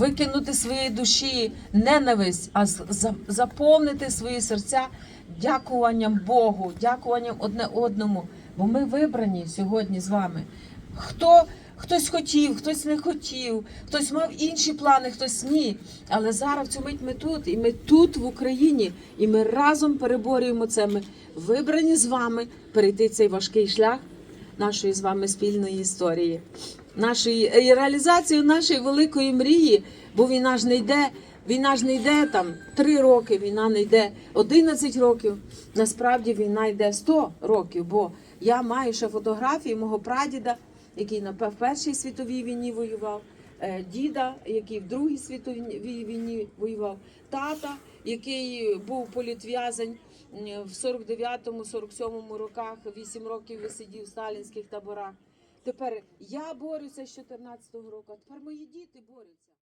викинути своєї душі ненависть, а заповнити свої серця дякуванням Богу, дякуванням одне одному. Бо ми вибрані сьогодні з вами. Хто хтось хотів, хтось не хотів, хтось мав інші плани, хтось ні. Але зараз в цю мить ми тут, і ми тут в Україні, і ми разом переборюємо це. Ми вибрані з вами перейти цей важкий шлях нашої з вами спільної історії, нашої і реалізацію нашої великої мрії, бо війна ж не йде. Війна ж не йде там 3 роки, війна не йде 11 років. Насправді війна йде 100 років, бо я маю ще фотографії мого прадіда, який на Першій світовій війні воював, е, діда, який в Другій світовій війні воював, тата, який був політв'язень в 49-47 роках, 8 років висидів в сталінських таборах. Тепер я борюся з 14-го року, а тепер мої діти борються.